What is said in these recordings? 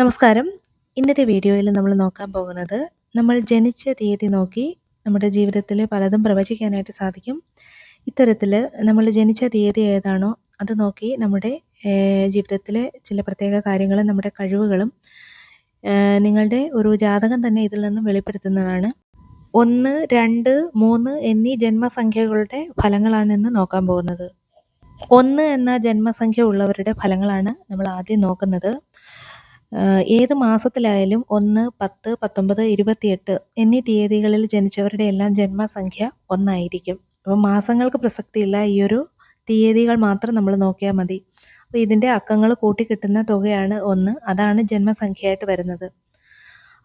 നമസ്കാരം. ഇന്നത്തെ വീഡിയോയിൽ നമ്മൾ നോക്കാൻ പോകുന്നത് നമ്മൾ ജനിച്ച തീയതി നോക്കി നമ്മുടെ ജീവിതത്തിൽ പലതും പ്രവചിക്കാനായിട്ട് സാധിക്കും. ഇത്തരത്തിൽ നമ്മൾ ജനിച്ച തീയതി ഏതാണോ അത് നോക്കി നമ്മുടെ ജീവിതത്തിലെ ചില പ്രത്യേക കാര്യങ്ങളും നമ്മുടെ കഴിവുകളും നിങ്ങളുടെ ഒരു ജാതകം തന്നെ ഇതിൽ നിന്നും വെളിപ്പെടുത്തുന്നതാണ്. ഒന്ന് രണ്ട് മൂന്ന് എന്നീ ജന്മസംഖ്യകളുടെ ഫലങ്ങളാണ് ഇന്ന് നോക്കാൻ പോകുന്നത്. ഒന്ന് എന്ന ജന്മസംഖ്യ ഉള്ളവരുടെ ഫലങ്ങളാണ് നമ്മൾ ആദ്യം നോക്കുന്നത്. ഏത് മാസത്തിലായാലും ഒന്ന് പത്ത് പത്തൊമ്പത് ഇരുപത്തിയെട്ട് എന്നീ തീയതികളിൽ ജനിച്ചവരുടെ എല്ലാം ജന്മസംഖ്യ ഒന്നായിരിക്കും. അപ്പോൾ മാസങ്ങൾക്ക് പ്രസക്തിയില്ല ഈ ഒരു തീയതികൾ മാത്രം നമ്മൾ നോക്കിയാൽ മതി. അപ്പോൾ ഇതിന്റെ അക്കങ്ങൾ കൂട്ടിക്കിട്ടുന്ന തുകയാണ് ഒന്ന്. അതാണ് ജന്മസംഖ്യയായിട്ട് വരുന്നത്.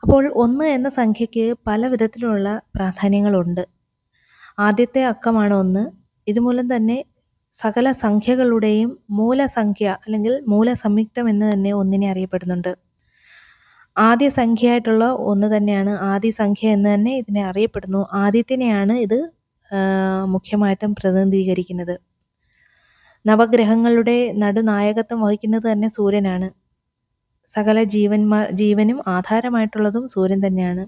അപ്പോൾ ഒന്ന് എന്ന സംഖ്യയ്ക്ക് പല വിധത്തിലുള്ള പ്രാധാന്യങ്ങളുണ്ട്. ആദ്യത്തെ അക്കമാണ് ഒന്ന്. ഇതുമൂലം തന്നെ സകല സംഖ്യകളുടെയും മൂലസംഖ്യ അല്ലെങ്കിൽ മൂലസംയുക്തം എന്ന് തന്നെ ഒന്നിനെ അറിയപ്പെടുന്നുണ്ട്. ആദ്യ സംഖ്യയായിട്ടുള്ള ഒന്ന് തന്നെയാണ് ആദ്യ സംഖ്യ എന്ന് തന്നെ ഇതിനെ അറിയപ്പെടുന്നു. ആദ്യത്തിനെയാണ് ഇത് മുഖ്യമായിട്ടും പ്രതിനിധീകരിക്കുന്നത്. നവഗ്രഹങ്ങളുടെ നടുനായകത്വം വഹിക്കുന്നത് തന്നെ സൂര്യനാണ്. സകല ജീവന്മാർ ജീവനും ആധാരമായിട്ടുള്ളതും സൂര്യൻ തന്നെയാണ്.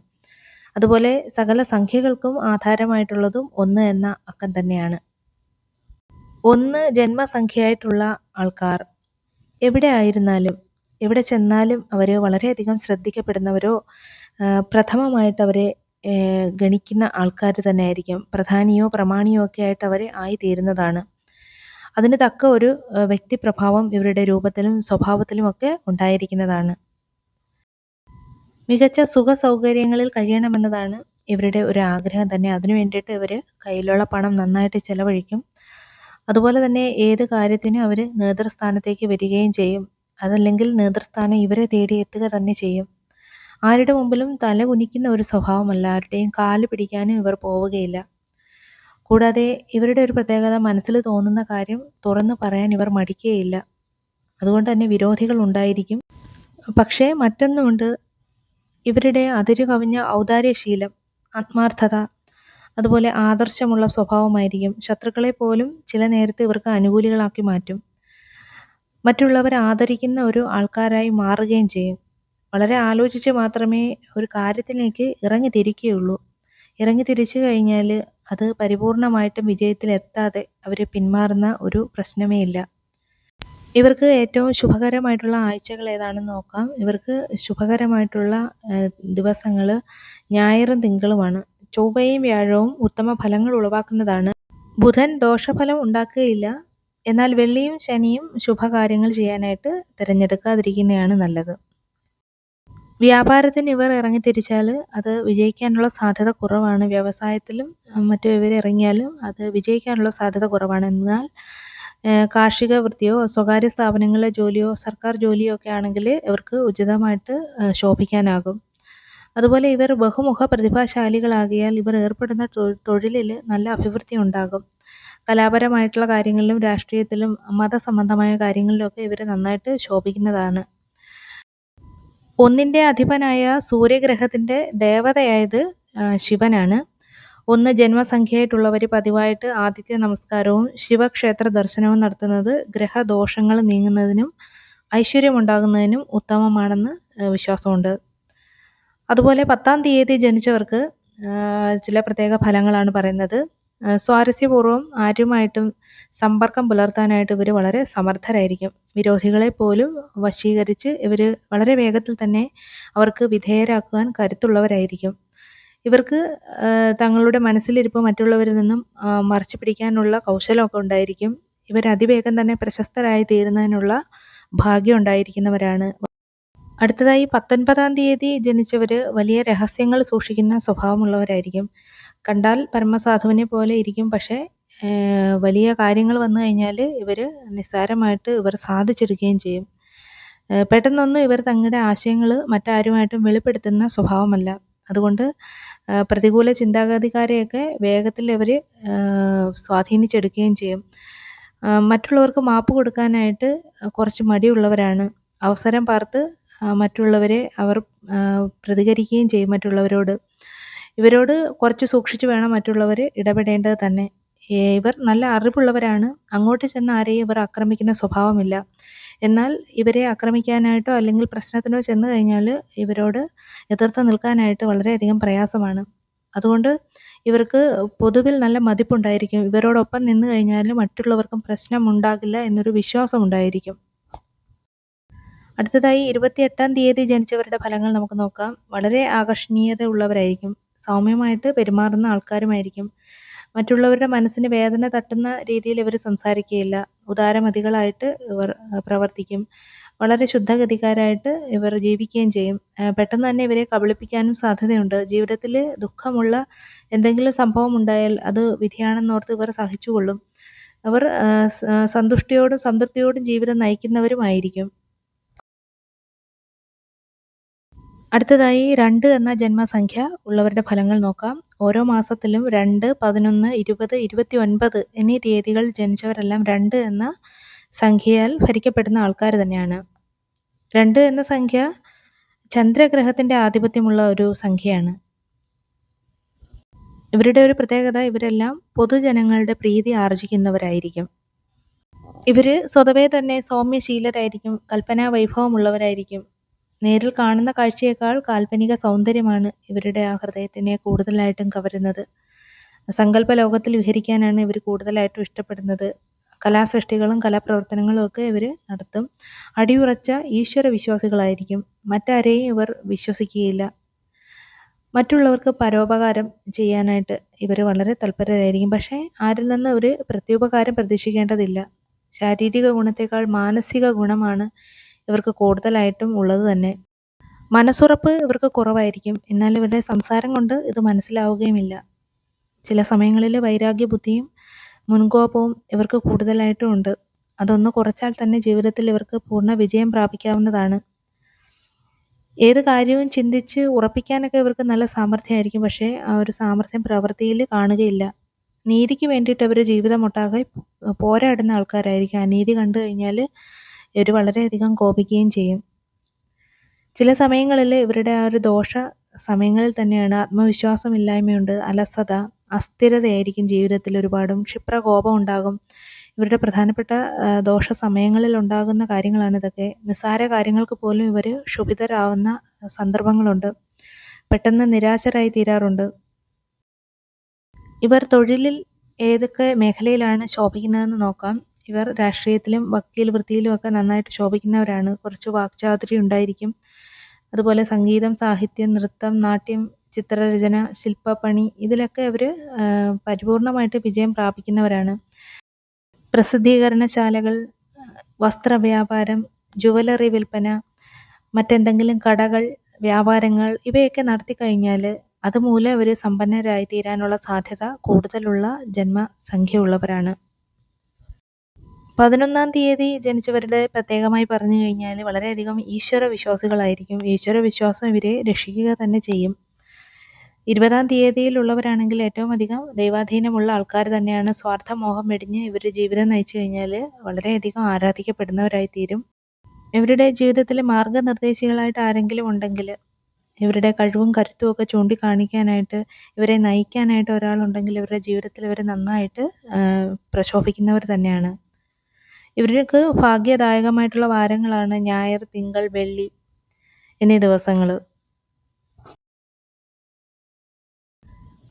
അതുപോലെ സകല സംഖ്യകൾക്കും ആധാരമായിട്ടുള്ളതും ഒന്ന് എന്ന അക്കം തന്നെയാണ്. ഒന്ന് ജന്മസംഖ്യയായിട്ടുള്ള ആൾക്കാർ എവിടെ ആയിരുന്നാലും എവിടെ ചെന്നാലും അവർ വളരെയധികം ശ്രദ്ധിക്കപ്പെടുന്നവരോ പ്രഥമമായിട്ട് അവരെ ഗണിക്കുന്ന ആൾക്കാർ തന്നെ ആയിരിക്കും പ്രധാനിയോ പ്രമാണിയോ ഒക്കെ ആയിട്ട് അവർ ആയിത്തീരുന്നതാണ്. അതിന് തക്ക ഒരു വ്യക്തിപ്രഭാവം ഇവരുടെ രൂപത്തിലും സ്വഭാവത്തിലും ഒക്കെ ഉണ്ടായിരിക്കുന്നതാണ്. മികച്ച സുഖ സൗകര്യങ്ങളിൽ കഴിയണമെന്നതാണ് ഇവരുടെ ഒരു ആഗ്രഹം തന്നെ. അതിനു വേണ്ടിയിട്ട് ഇവർ കയ്യിലുള്ള പണം നന്നായിട്ട് ചിലവഴിക്കും. അതുപോലെ തന്നെ ഏത് കാര്യത്തിനും അവർ നേതൃസ്ഥാനത്തേക്ക് വരികയും ചെയ്യും. അതല്ലെങ്കിൽ നേതൃസ്ഥാനം ഇവരെ തേടി എത്തുക തന്നെ ചെയ്യും. ആരുടെ മുമ്പിലും തല കുനിക്കുന്ന ഒരു സ്വഭാവമല്ല. ആരുടെയും കാൽ പിടിക്കാനും ഇവർ പോവുകയില്ല. കൂടാതെ ഇവരുടെ ഒരു പ്രത്യേകത മനസ്സിൽ തോന്നുന്ന കാര്യം തുറന്നു പറയാൻ ഇവർ മടിക്കുകയില്ല. അതുകൊണ്ട് തന്നെ വിരോധികൾ ഉണ്ടായിരിക്കും. പക്ഷേ മറ്റൊന്നുമുണ്ട്. ഇവരുടെ അതിരു കവിഞ്ഞ ഔദാര്യശീലം ആത്മാർത്ഥത അതുപോലെ ആദർശമുള്ള സ്വഭാവമായിരിക്കും. ശത്രുക്കളെ പോലും ചില നേരത്ത് ഇവർക്ക് അനുകൂലികളാക്കി മാറ്റും. മറ്റുള്ളവർ ആദരിക്കുന്ന ഒരു ആൾക്കാരായി മാറുകയും ചെയ്യും. വളരെ ആലോചിച്ച് മാത്രമേ ഒരു കാര്യത്തിലേക്ക് ഇറങ്ങി തിരിക്കുകയുള്ളൂ. ഇറങ്ങി തിരിച്ചു കഴിഞ്ഞാൽ അത് പരിപൂർണമായിട്ടും വിജയത്തിലെത്താതെ അവരെ പിന്മാറുന്ന ഒരു പ്രശ്നമേ ഇല്ല. ഇവർക്ക് ഏറ്റവും ശുഭകരമായിട്ടുള്ള ആഴ്ചകൾ ഏതാണെന്ന് നോക്കാം. ഇവർക്ക് ശുഭകരമായിട്ടുള്ള ദിവസങ്ങൾ ഞായറും തിങ്കളുമാണ്. ചൊവ്വയും വ്യാഴവും ഉത്തമ ഫലങ്ങൾ ഉളവാക്കുന്നതാണ്. ബുധൻ ദോഷഫലം ഉണ്ടാക്കുകയില്ല. എന്നാൽ വെള്ളിയും ശനിയും ശുഭകാര്യങ്ങൾ ചെയ്യാനായിട്ട് തിരഞ്ഞെടുക്കാതിരിക്കുന്നതാണ് നല്ലത്. വ്യാപാരത്തിന് ഇവർ ഇറങ്ങിത്തിരിച്ചാൽ അത് വിജയിക്കാനുള്ള സാധ്യത കുറവാണ്. വ്യവസായത്തിലും മറ്റു ഇവർ ഇറങ്ങിയാലും അത് വിജയിക്കാനുള്ള സാധ്യത കുറവാണ്. എന്നാൽ കാർഷിക വൃത്തിയോ സ്വകാര്യ സ്ഥാപനങ്ങളിലെ ജോലിയോ സർക്കാർ ജോലിയോ ഒക്കെ ആണെങ്കിൽ ഇവർക്ക് ഉചിതമായിട്ട് ശോഭിക്കാനാകും. അതുപോലെ ഇവർ ബഹുമുഖ പ്രതിഭാശാലികളാകിയാൽ ഇവർ ഏർപ്പെടുന്ന തൊഴിലിൽ നല്ല അഭിവൃദ്ധി ഉണ്ടാകും. കലാപരമായിട്ടുള്ള കാര്യങ്ങളിലും രാഷ്ട്രീയത്തിലും മതസംബന്ധമായ കാര്യങ്ങളിലൊക്കെ ഇവർ നന്നായിട്ട് ശോഭിക്കുന്നതാണ്. ഒന്നിന്റെ അധിപനായ സൂര്യഗ്രഹത്തിന്റെ ദേവതയായത് ശിവനാണ്. ഒന്ന് ജന്മസംഖ്യയായിട്ടുള്ളവർ പതിവായിട്ട് ആദിത്യ നമസ്കാരവും ശിവക്ഷേത്ര ദർശനവും നടത്തുന്നത് ഗ്രഹദോഷങ്ങൾ നീങ്ങുന്നതിനും ഐശ്വര്യമുണ്ടാകുന്നതിനും ഉത്തമമാണെന്ന് വിശ്വാസമുണ്ട്. അതുപോലെ പത്താം തീയതി ജനിച്ചവർക്ക് ചില പ്രത്യേക ഫലങ്ങളാണ് പറയുന്നത്. സ്വാരസ്യപൂർവം ആരുമായിട്ടും സമ്പർക്കം പുലർത്താനായിട്ട് ഇവർ വളരെ സമർത്ഥരായിരിക്കും. വിരോധികളെ പോലും വശീകരിച്ച് ഇവർ വളരെ വേഗത്തിൽ തന്നെ അവർക്ക് വിധേയരാക്കുവാൻ കരുത്തുള്ളവരായിരിക്കും. ഇവർക്ക് തങ്ങളുടെ മനസ്സിലിരിപ്പ് മറ്റുള്ളവരിൽ നിന്നും മറച്ചു പിടിക്കാനുള്ള കൗശലമൊക്കെ ഉണ്ടായിരിക്കും. ഇവർ അതിവേഗം തന്നെ പ്രശസ്തരായി തീരുന്നതിനുള്ള ഭാഗ്യം ഉണ്ടായിരിക്കുന്നവരാണ്. അടുത്തതായി പത്തൊൻപതാം തീയതി ജനിച്ചവർ വലിയ രഹസ്യങ്ങൾ സൂക്ഷിക്കുന്ന സ്വഭാവമുള്ളവരായിരിക്കും. കണ്ടാൽ പരമസാധുവിനെ പോലെ ഇരിക്കും. പക്ഷേ വലിയ കാര്യങ്ങൾ വന്നു കഴിഞ്ഞാൽ ഇവർ നിസ്സാരമായിട്ട് ഇവർ സാധിച്ചെടുക്കുകയും ചെയ്യും. പെട്ടെന്നൊന്നും ഇവർ തങ്ങളുടെ ആശയങ്ങൾ മറ്റാരുമായിട്ടും വെളിപ്പെടുത്തുന്ന സ്വഭാവമല്ല. അതുകൊണ്ട് പ്രതികൂല ചിന്താഗതിക്കാരെയൊക്കെ വേഗത്തിൽ ഇവർ സ്വാധീനിച്ചെടുക്കുകയും ചെയ്യും. മറ്റുള്ളവർക്ക് മാപ്പ് കൊടുക്കാനായിട്ട് കുറച്ച് മടിയുള്ളവരാണ്. അവസരം പാർത്ത് മറ്റുള്ളവരെ അവർ പ്രതികരിക്കുകയും ചെയ്യും മറ്റുള്ളവരോട്. ഇവരോട് കുറച്ച് സൂക്ഷിച്ചു വേണം മറ്റുള്ളവർ ഇടപെടേണ്ടത് തന്നെ. ഇവർ നല്ല അറിവുള്ളവരാണ്. അങ്ങോട്ട് ചെന്ന് ആരെയും ഇവർ ആക്രമിക്കുന്ന സ്വഭാവമില്ല. എന്നാൽ ഇവരെ ആക്രമിക്കാനായിട്ടോ അല്ലെങ്കിൽ പ്രശ്നത്തിനോ ചെന്ന് കഴിഞ്ഞാൽ ഇവരോട് എതിർത്ത് നിൽക്കാനായിട്ട് വളരെയധികം പ്രയാസമാണ്. അതുകൊണ്ട് ഇവർക്ക് പൊതുവിൽ നല്ല മതിപ്പുണ്ടായിരിക്കും. ഇവരോടൊപ്പം നിന്ന് കഴിഞ്ഞാൽ മറ്റുള്ളവർക്കും പ്രശ്നമുണ്ടാകില്ല എന്നൊരു വിശ്വാസം ഉണ്ടായിരിക്കും. അടുത്തതായി ഇരുപത്തിയെട്ടാം തീയതി ജനിച്ചവരുടെ ഫലങ്ങൾ നമുക്ക് നോക്കാം. വളരെ ആകർഷണീയത ഉള്ളവരായിരിക്കും സൗമ്യമായിട്ട് പെരുമാറുന്ന ആൾക്കാരുമായിരിക്കും. മറ്റുള്ളവരുടെ മനസ്സിന് വേദന തട്ടുന്ന രീതിയിൽ ഇവർ സംസാരിക്കുകയില്ല. ഉദാരമതികളായിട്ട് ഇവർ പ്രവർത്തിക്കും. വളരെ ശുദ്ധഗതിക്കാരായിട്ട് ഇവർ ജീവിക്കുകയും ചെയ്യും. പെട്ടെന്ന് തന്നെ ഇവരെ കബളിപ്പിക്കാനും സാധ്യതയുണ്ട്. ജീവിതത്തിൽ ദുഃഖമുള്ള എന്തെങ്കിലും സംഭവം ഉണ്ടായാൽ അത് വിധിയാണെന്നോർത്ത് ഇവർ സഹിച്ചുകൊള്ളും. അവർ സന്തുഷ്ടിയോടും സംതൃപ്തിയോടും ജീവിതം നയിക്കുന്നവരുമായിരിക്കും. അടുത്തതായി രണ്ട് എന്ന ജന്മസംഖ്യ ഉള്ളവരുടെ ഫലങ്ങൾ നോക്കാം. ഓരോ മാസത്തിലും രണ്ട് പതിനൊന്ന് ഇരുപത് ഇരുപത്തി ഒൻപത് എന്നീ തീയതികൾ ജനിച്ചവരെല്ലാം രണ്ട് എന്ന സംഖ്യയാൽ ഭരിക്കപ്പെടുന്ന ആൾക്കാർ തന്നെയാണ്. രണ്ട് എന്ന സംഖ്യ ചന്ദ്രഗ്രഹത്തിന്റെ ആധിപത്യമുള്ള ഒരു സംഖ്യയാണ്. ഇവരുടെ ഒരു പ്രത്യേകത ഇവരെല്ലാം പൊതുജനങ്ങളുടെ പ്രീതി ആർജിക്കുന്നവരായിരിക്കും. ഇവർ സ്വതവേ തന്നെ സൗമ്യശീലരായിരിക്കും കൽപ്പനാ വൈഭവമുള്ളവരായിരിക്കും നേരിൽ കാണുന്ന കാഴ്ചയേക്കാൾ കാൽപ്പനിക സൗന്ദര്യമാണ് ഇവരുടെ ആ ഹൃദയത്തിനെ കൂടുതലായിട്ടും കവരുന്നത്. സങ്കല്പ ലോകത്തിൽ വിഹരിക്കാനാണ് ഇവർ കൂടുതലായിട്ടും ഇഷ്ടപ്പെടുന്നത്. കലാസൃഷ്ടികളും കലാപ്രവർത്തനങ്ങളും ഒക്കെ ഇവർ നടത്തും. അടിയുറച്ച ഈശ്വര വിശ്വാസികളായിരിക്കും മറ്റാരെയും ഇവർ വിശ്വസിക്കുകയില്ല. മറ്റുള്ളവർക്ക് പരോപകാരം ചെയ്യാനായിട്ട് ഇവർ വളരെ തൽപരരായിരിക്കും. പക്ഷേ ആരിൽ നിന്ന് ഒരു പ്രത്യുപകാരം പ്രതീക്ഷിക്കേണ്ടതില്ല. ശാരീരിക ഗുണത്തേക്കാൾ മാനസിക ഗുണമാണ് ഇവർക്ക് കൂടുതലായിട്ടും ഉള്ളത് തന്നെ. മനസ്സുറപ്പ് ഇവർക്ക് കുറവായിരിക്കും. എന്നാൽ ഇവരുടെ സംസാരം കൊണ്ട് ഇത് മനസ്സിലാവുകയുമില്ല. ചില സമയങ്ങളിൽ വൈരാഗ്യ ബുദ്ധിയും മുൻകോപവും ഇവർക്ക് കൂടുതലായിട്ടും ഉണ്ട്. അതൊന്ന് കുറച്ചാൽ തന്നെ ജീവിതത്തിൽ ഇവർക്ക് പൂർണ വിജയം പ്രാപിക്കാവുന്നതാണ്. ഏത് കാര്യവും ചിന്തിച്ച് ഉറപ്പിക്കാനൊക്കെ ഇവർക്ക് നല്ല സാമർഥ്യമായിരിക്കും. പക്ഷേ ആ ഒരു സാമർഥ്യം പ്രവൃത്തിയിൽ കാണുകയില്ല. നീതിക്ക് വേണ്ടിയിട്ട് അവർ ജീവിതമൊട്ടാകെ പോരാടുന്ന ആൾക്കാരായിരിക്കും. അനീതി കണ്ടു കഴിഞ്ഞാൽ ഇവർ വളരെയധികം കോപിക്കുകയും ചെയ്യും. ചില സമയങ്ങളിൽ ഇവരുടെ ആ ഒരു ദോഷ സമയങ്ങളിൽ തന്നെയാണ് ആത്മവിശ്വാസമില്ലായ്മയുണ്ട് അലസത അസ്ഥിരതയായിരിക്കും ജീവിതത്തിൽ ഒരുപാടും ക്ഷിപ്രകോപം ഉണ്ടാകും. ഇവരുടെ പ്രധാനപ്പെട്ട ദോഷ സമയങ്ങളിൽ ഉണ്ടാകുന്ന കാര്യങ്ങളാണ് ഇതൊക്കെ. നിസ്സാര കാര്യങ്ങൾക്ക് പോലും ഇവർ ക്ഷുഭിതരാവുന്ന സന്ദർഭങ്ങളുണ്ട്. പെട്ടെന്ന് നിരാശരായി തീരാറുണ്ട്. ഇവർ തൊഴിലിൽ ഏതൊക്കെ മേഖലയിലാണ് ശോഭിക്കുന്നതെന്ന് നോക്കാം. ഇവർ രാഷ്ട്രീയത്തിലും വക്കീൽ വൃത്തിയിലും ഒക്കെ നന്നായിട്ട് ശോഭിക്കുന്നവരാണ്. കുറച്ച് വാക്ചാതുരി ഉണ്ടായിരിക്കും. അതുപോലെ സംഗീതം സാഹിത്യം നൃത്തം നാട്യം ചിത്രരചന ശില്പപ്പണി ഇതിലൊക്കെ അവർ പരിപൂർണമായിട്ട് വിജയം പ്രാപിക്കുന്നവരാണ്. പ്രസിദ്ധീകരണശാലകൾ വസ്ത്രവ്യാപാരം ജുവലറി വിൽപ്പന മറ്റെന്തെങ്കിലും കടകൾ വ്യാപാരങ്ങൾ ഇവയൊക്കെ നടത്തി കഴിഞ്ഞാൽ അതുമൂലം അവർ സമ്പന്നരായി തീരാനുള്ള സാധ്യത കൂടുതലുള്ള ജന്മസംഖ്യയുള്ളവരാണ്. പതിനൊന്നാം തീയതി ജനിച്ചവരുടെ പ്രത്യേകമായി പറഞ്ഞു കഴിഞ്ഞാൽ വളരെയധികം ഈശ്വര വിശ്വാസികളായിരിക്കും. ഈശ്വര വിശ്വാസം ഇവരെ രക്ഷിക്കുക തന്നെ ചെയ്യും. ഇരുപതാം തീയതിയിലുള്ളവരാണെങ്കിൽ ഏറ്റവും അധികം ദൈവാധീനമുള്ള ആൾക്കാർ തന്നെയാണ്. സ്വാർത്ഥമോഹം വെടിഞ്ഞ് ഇവർ ജീവിതം നയിച്ചു കഴിഞ്ഞാൽ വളരെയധികം ആരാധിക്കപ്പെടുന്നവരായി തീരും. ഇവരുടെ ജീവിതത്തിൽ മാർഗനിർദ്ദേശികളായിട്ട് ആരെങ്കിലും ഉണ്ടെങ്കിൽ ഇവരുടെ കഴിവും കരുത്തും ഒക്കെ ചൂണ്ടിക്കാണിക്കാനായിട്ട് ഇവരെ നയിക്കാനായിട്ട് ഒരാളുണ്ടെങ്കിൽ ഇവരുടെ ജീവിതത്തിൽ ഇവർ നന്നായിട്ട് പ്രശോഭിക്കുന്നവർ തന്നെയാണ്. ഇവർക്ക് ഭാഗ്യദായകമായിട്ടുള്ള വാരങ്ങളാണ് ഞായർ തിങ്കൾ വെള്ളി എന്നീ ദിവസങ്ങൾ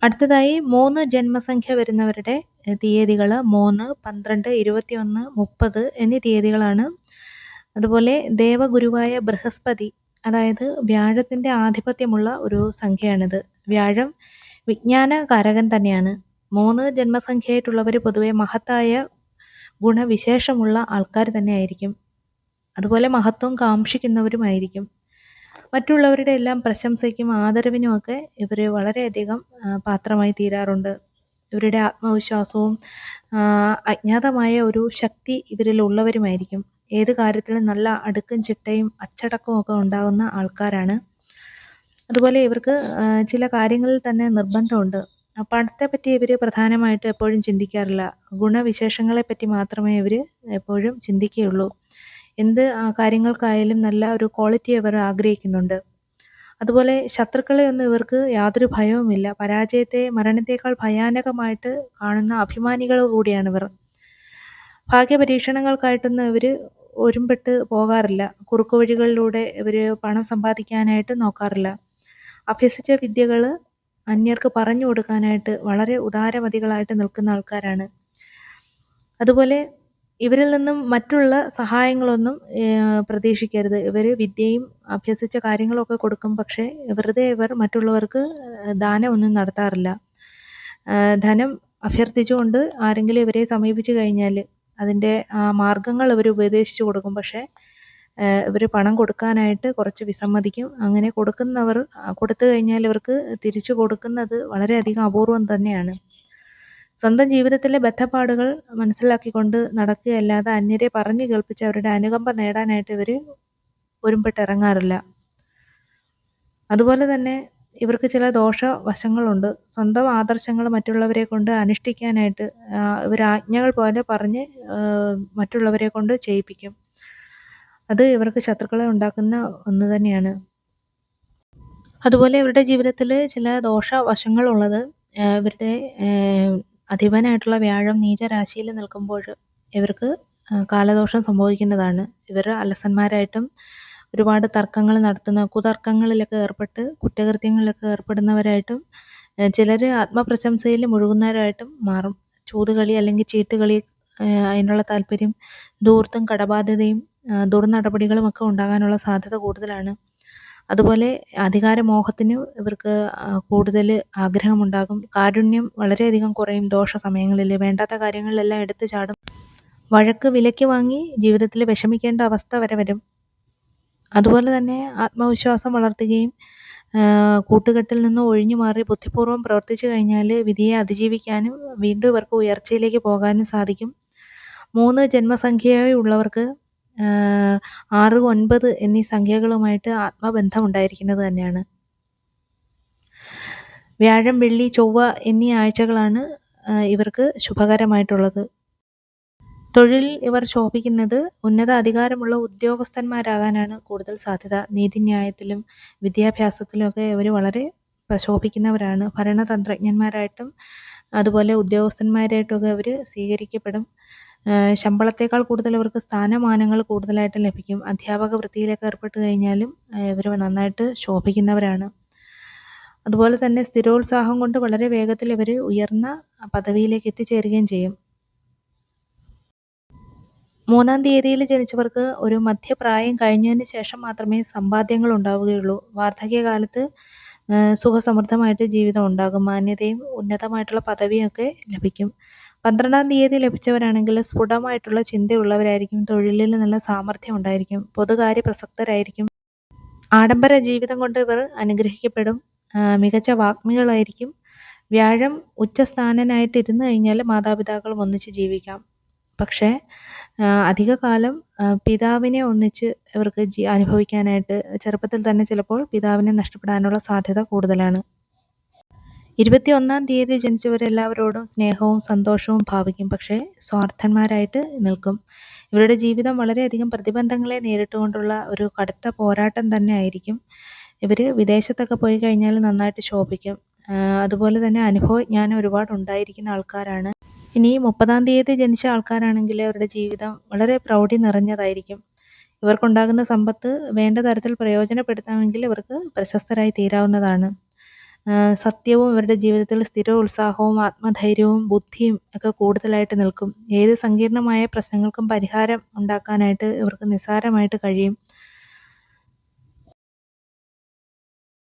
അടുത്തതായി മൂന്ന് ജന്മസംഖ്യ വരുന്നവരുടെ തീയതികൾ മൂന്ന് പന്ത്രണ്ട് ഇരുപത്തിയൊന്ന് മുപ്പത് എന്നീ തീയതികളാണ്. അതുപോലെ ദേവഗുരുവായ ബൃഹസ്പതി അതായത് വ്യാഴത്തിന്റെ ആധിപത്യമുള്ള ഒരു സംഖ്യയാണിത്. വ്യാഴം വിജ്ഞാനകാരകൻ തന്നെയാണ്. മൂന്ന് ജന്മസംഖ്യയായിട്ടുള്ളവർ പൊതുവെ മഹത്തായ ഗുണവിശേഷമുള്ള ആൾക്കാർ തന്നെയായിരിക്കും. അതുപോലെ മഹത്വം കാക്ഷിക്കുന്നവരുമായിരിക്കും. മറ്റുള്ളവരുടെ എല്ലാം പ്രശംസയ്ക്കും ആദരവിനുമൊക്കെ ഇവർ വളരെയധികം പാത്രമായി തീരാറുണ്ട്. ഇവരുടെ ആത്മവിശ്വാസവും അജ്ഞാതമായ ഒരു ശക്തി ഇവരിൽ ഉള്ളവരുമായിരിക്കും. ഏത് കാര്യത്തിലും നല്ല അടുക്കും ചിട്ടയും അച്ചടക്കവും ഒക്കെ ഉണ്ടാകുന്ന ആൾക്കാരാണ്. അതുപോലെ ഇവർക്ക് ചില കാര്യങ്ങളിൽ തന്നെ നിർബന്ധമുണ്ട്. പണത്തെ പറ്റി ഇവർ പ്രധാനമായിട്ടും എപ്പോഴും ചിന്തിക്കാറില്ല. ഗുണവിശേഷങ്ങളെ പറ്റി മാത്രമേ ഇവർ എപ്പോഴും ചിന്തിക്കുകയുള്ളൂ. എന്ത് കാര്യങ്ങൾക്കായാലും നല്ല ഒരു ക്വാളിറ്റി അവർ ആഗ്രഹിക്കുന്നുണ്ട്. അതുപോലെ ശത്രുക്കളെ ഒന്നും ഇവർക്ക് യാതൊരു ഭയവുമില്ല പരാജയത്തെ മരണത്തേക്കാൾ ഭയാനകമായിട്ട് കാണുന്ന അഭിമാനികൾ കൂടിയാണ് ഇവർ. ഭാഗ്യപരീക്ഷണങ്ങൾക്കായിട്ടൊന്നും ഇവർ ഒരുമ്പെട്ട് പോകാറില്ല. കുറുക്കു വഴികളിലൂടെ ഇവർ പണം സമ്പാദിക്കാനായിട്ട് നോക്കാറില്ല. അഭ്യസിച്ച വിദ്യകൾ അന്യർക്ക് പറഞ്ഞു കൊടുക്കാനായിട്ട് വളരെ ഉദാരമതികളായിട്ട് നിൽക്കുന്ന ആൾക്കാരാണ്. അതുപോലെ ഇവരിൽ നിന്നും മറ്റുള്ള സഹായങ്ങളൊന്നും പ്രതീക്ഷിക്കരുത്. ഇവർ വിദ്യയും അഭ്യസിച്ച കാര്യങ്ങളൊക്കെ കൊടുക്കും. പക്ഷേ വെറുതെ ഇവർ മറ്റുള്ളവർക്ക് ദാനമൊന്നും നടത്താറില്ല. ധനം അഭ്യർത്ഥിച്ചുകൊണ്ട് ആരെങ്കിലും ഇവരെ സമീപിച്ചു കഴിഞ്ഞാൽ അതിന്റെ മാർഗങ്ങൾ ഇവർ ഉപദേശിച്ചു കൊടുക്കും. പക്ഷേ ഇവർ പണം കൊടുക്കാനായിട്ട് കുറച്ച് വിസമ്മതിക്കും. അങ്ങനെ കൊടുക്കുന്നവർ കൊടുത്തു കഴിഞ്ഞാൽ ഇവർക്ക് തിരിച്ചു കൊടുക്കുന്നത് വളരെയധികം അപൂർവം തന്നെയാണ്. സ്വന്തം ജീവിതത്തിലെ ബദ്ധപ്പാടുകൾ മനസ്സിലാക്കിക്കൊണ്ട് നടക്കുകയല്ലാതെ അന്യരെ പറഞ്ഞു കേൾപ്പിച്ച് അവരുടെ അനുകമ്പ നേടാനായിട്ട് ഇവർ ഒരുമ്പെട്ടിറങ്ങാറില്ല. അതുപോലെ തന്നെ ഇവർക്ക് ചില ദോഷവശങ്ങളുണ്ട്. സ്വന്തം ആദർശങ്ങൾ മറ്റുള്ളവരെ കൊണ്ട് അനുഷ്ഠിക്കാനായിട്ട് ഇവർ ആജ്ഞകൾ പോലെ പറഞ്ഞ് മറ്റുള്ളവരെ കൊണ്ട് ചെയ്യിപ്പിക്കും. അത് ഇവർക്ക് ശത്രുക്കളെ ഉണ്ടാക്കുന്ന ഒന്ന് തന്നെയാണ്. അതുപോലെ ഇവരുടെ ജീവിതത്തിൽ ചില ദോഷവശങ്ങളുള്ളത് ഇവരുടെ അധിപനായിട്ടുള്ള വ്യാഴം നീചരാശിയിൽ നിൽക്കുമ്പോൾ ഇവർക്ക് കാലദോഷം സംഭവിക്കുന്നതാണ്. ഇവർ അലസന്മാരായിട്ടും ഒരുപാട് തർക്കങ്ങൾ നടത്തുന്ന കുതർക്കങ്ങളിലൊക്കെ ഏർപ്പെട്ട് കുറ്റകൃത്യങ്ങളിലൊക്കെ ഏർപ്പെടുന്നവരായിട്ടും ചിലർ ആത്മപ്രശംസയിൽ മുഴുകുന്നവരായിട്ടും മാറും. ചൂതുകളി അല്ലെങ്കിൽ ചീട്ടുകളി അതിനുള്ള താല്പര്യം ധൂർത്തും കടബാധ്യതയും ദുർനടപടികളും ഒക്കെ ഉണ്ടാകാനുള്ള സാധ്യത കൂടുതലാണ്. അതുപോലെ അധികാരമോഹത്തിന് ഇവർക്ക് കൂടുതൽ ആഗ്രഹമുണ്ടാകും. കാരുണ്യം വളരെയധികം കുറയും ദോഷ സമയങ്ങളിൽ. വേണ്ടാത്ത കാര്യങ്ങളിലെല്ലാം എടുത്തു ചാടും. വഴക്ക് വിലയ്ക്ക് വാങ്ങി ജീവിതത്തിൽ വിഷമിക്കേണ്ട അവസ്ഥ വരെ വരും. അതുപോലെ തന്നെ ആത്മവിശ്വാസം വളർത്തുകയും കൂട്ടുകെട്ടിൽ നിന്ന് ഒഴിഞ്ഞു മാറി ബുദ്ധിപൂർവം പ്രവർത്തിച്ചു കഴിഞ്ഞാൽ വിധിയെ അതിജീവിക്കാനും വീണ്ടും ഇവർക്ക് ഉയർച്ചയിലേക്ക് പോകാനും സാധിക്കും. മൂന്ന് ജന്മസംഖ്യയുള്ളവർക്ക് ആറ് ഒൻപത് എന്നീ സംഖ്യകളുമായിട്ട് ആത്മബന്ധം ഉണ്ടായിരിക്കുന്നത് തന്നെയാണ്. വ്യാഴം വെള്ളി ചൊവ്വ എന്നീ ആഴ്ചകളാണ് ഇവർക്ക് ശുഭകരമായിട്ടുള്ളത്. തൊഴിൽ ഇവർ ശോഭിക്കുന്നത് ഉന്നത അധികാരമുള്ള ഉദ്യോഗസ്ഥന്മാരാകാനാണ് കൂടുതൽ സാധ്യത. നീതിന്യായത്തിലും വിദ്യാഭ്യാസത്തിലും ഒക്കെ ഇവർ വളരെ പ്രശോഭിക്കുന്നവരാണ്. ഭരണതന്ത്രജ്ഞന്മാരായിട്ടും അതുപോലെ ഉദ്യോഗസ്ഥന്മാരായിട്ടൊക്കെ അവർ സ്വീകരിക്കപ്പെടും. ശമ്പളത്തേക്കാൾ കൂടുതൽ അവർക്ക് സ്ഥാനമാനങ്ങൾ കൂടുതലായിട്ട് ലഭിക്കും. അധ്യാപക വൃത്തിയിലൊക്കെ ഏർപ്പെട്ട് കഴിഞ്ഞാലും ഇവർ നന്നായിട്ട് ശോഭിക്കുന്നവരാണ്. അതുപോലെ തന്നെ സ്ഥിരോത്സാഹം കൊണ്ട് വളരെ വേഗത്തിൽ ഇവർ ഉയർന്ന പദവിയിലേക്ക് എത്തിച്ചേരുകയും ചെയ്യും. മൂന്നാം തീയതിയിൽ ജനിച്ചവർക്ക് ഒരു മധ്യപ്രായം കഴിഞ്ഞതിന് ശേഷം മാത്രമേ സമ്പാദ്യങ്ങൾ ഉണ്ടാവുകയുള്ളൂ. വാർദ്ധക്യകാലത്ത് സുഖസമൃദ്ധമായിട്ട് ജീവിതം ഉണ്ടാകും. മാന്യതയും ഉന്നതമായിട്ടുള്ള പദവിയും ഒക്കെ ലഭിക്കും. പന്ത്രണ്ടാം തീയതി ലഭിച്ചവരാണെങ്കിൽ സ്ഫുടമായിട്ടുള്ള ചിന്തയുള്ളവരായിരിക്കും തൊഴിലിൽ നല്ല സാമർഥ്യം ഉണ്ടായിരിക്കും പൊതുകാര്യ പ്രസക്തരായിരിക്കും ആഡംബര ജീവിതം കൊണ്ട് ഇവർ അനുഗ്രഹിക്കപ്പെടും. മികച്ച വാഗ്മികളായിരിക്കും. വ്യാഴം ഉച്ചസ്ഥാനനായിട്ട് ഇരുന്നു കഴിഞ്ഞാൽ മാതാപിതാക്കളും ഒന്നിച്ച് ജീവിക്കാം. പക്ഷേ അധികകാലം പിതാവിനെ ഒന്നിച്ച് ഇവർക്ക് അനുഭവിക്കാനായിട്ട് ചെറുപ്പത്തിൽ തന്നെ ചിലപ്പോൾ പിതാവിനെ നഷ്ടപ്പെടാനുള്ള സാധ്യത കൂടുതലാണ്. ഇരുപത്തി ഒന്നാം തീയതി ജനിച്ചവരെല്ലാവരോടും സ്നേഹവും സന്തോഷവും ഭാവിക്കും പക്ഷേ സ്വാർത്ഥന്മാരായിട്ട് നിൽക്കും. ഇവരുടെ ജീവിതം വളരെയധികം പ്രതിബന്ധങ്ങളെ നേരിട്ടുകൊണ്ടുള്ള ഒരു കടുത്ത പോരാട്ടം തന്നെ ആയിരിക്കും. ഇവർ വിദേശത്തൊക്കെ പോയി കഴിഞ്ഞാൽ നന്നായിട്ട് ശോഭിക്കും. അതുപോലെ തന്നെ അനുഭവജ്ഞാനം ഒരുപാട് ഉണ്ടായിരിക്കുന്ന ആൾക്കാരാണ്. ഇനി മുപ്പതാം തീയതി ജനിച്ച ആൾക്കാരാണെങ്കിൽ അവരുടെ ജീവിതം വളരെ പ്രൗഢി നിറഞ്ഞതായിരിക്കും. ഇവർക്കുണ്ടാകുന്ന സമ്പത്ത് വേണ്ട തരത്തിൽ പ്രയോജനപ്പെടുത്താമെങ്കിൽ ഇവർക്ക് പ്രശസ്തരായി തീരാവുന്നതാണ്. സത്യവും ഇവരുടെ ജീവിതത്തിൽ സ്ഥിര ഉത്സാഹവും ആത്മധൈര്യവും ബുദ്ധിയും ഒക്കെ കൂടുതലായിട്ട് നിൽക്കും. ഏത് സങ്കീർണമായ പ്രശ്നങ്ങൾക്കും പരിഹാരം ഉണ്ടാക്കാനായിട്ട് ഇവർക്ക് നിസ്സാരമായിട്ട് കഴിയും.